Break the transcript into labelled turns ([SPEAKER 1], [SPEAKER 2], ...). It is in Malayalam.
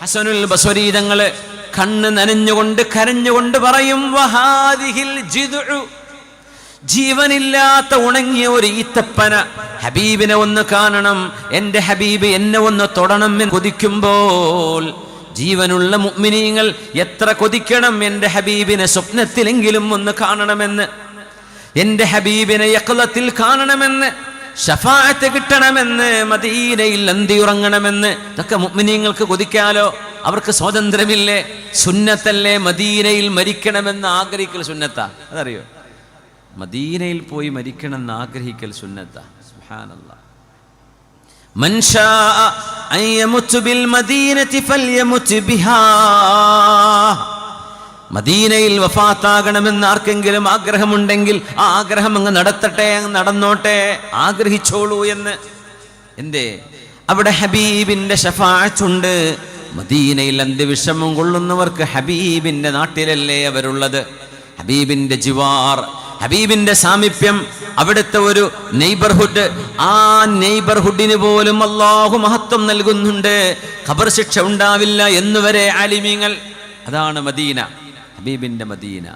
[SPEAKER 1] ഹസനുൽ ബസ്വരീതങ്ങൾ കണ്ണ് നനഞ്ഞുകൊണ്ട് കരഞ്ഞുകൊണ്ട് പറയും വഹാദിഹിൽ ജിദു ജീവനില്ലാത്ത ഉണങ്ങിയ ഒരു ഈത്തപ്പന ഹബീബിനെ ഒന്ന് കാണണം എന്റെ ഹബീബ് എന്നെ ഒന്ന് തൊടണം എന്ന് കൊതിക്കുമ്പോൾ ജീവനുള്ള മുഗ്മിനീങ്ങൾ എത്ര കൊതിക്കണം എന്റെ ഹബീബിനെ സ്വപ്നത്തിലെങ്കിലും ഒന്ന് കാണണമെന്ന് എന്റെ ഹബീബിനെ യക്ലത്തിൽ കാണണമെന്ന്. ഷഫായത്ത് കിട്ടണമെന്ന് മദീനയിൽ ഉറങ്ങണമെന്ന് ഇതൊക്കെ മുഗ്മിനീങ്ങൾക്ക് കൊതിക്കാലോ? അവർക്ക് സ്വാതന്ത്ര്യമില്ലേ? സുന്നത്തല്ലേ? മദീനയിൽ മരിക്കണമെന്ന് ആഗ്രഹിക്കൽ സുന്നത്ത. അതറിയോ? മദീനയിൽ പോയി മരിക്കണമെന്ന് ആഗ്രഹിക്കൽ സുന്നത്ത. സുബ്ഹാനല്ലാഹ് من മദീനയിൽ വഫാത്താകണമെന്ന് ആർക്കെങ്കിലും ആഗ്രഹമുണ്ടെങ്കിൽ ആ ആഗ്രഹം അങ്ങ് നടത്തട്ടെ അങ്ങ് നടന്നോട്ടെ ആഗ്രഹിച്ചോളൂ എന്ന്. എന്തേ? അവിടെ ഹബീബിന്റെ ഷഫാച്ചുണ്ട് മദീനയിൽ അന്ത്യവിഷമം കൊള്ളുന്നവർക്ക് ഹബീബിന്റെ നാട്ടിലല്ലേ അവരുള്ളത്? ഹബീബിന്റെ ജിവാർ ഹബീബിന്റെ സാമീപ്യം അവിടുത്തെ ഒരു നെയ്ബർഹുഡ്. ആ നെയ്ബർഹുഡിന് പോലും അള്ളാഹു മഹത്വം നൽകുന്നുണ്ട്. ഖബർ ശിക്ഷ ഉണ്ടാവില്ല എന്നുവരെ ആലിമീങ്ങൾ. അതാണ് മദീന. ഹബീബിന്റെ മദീന.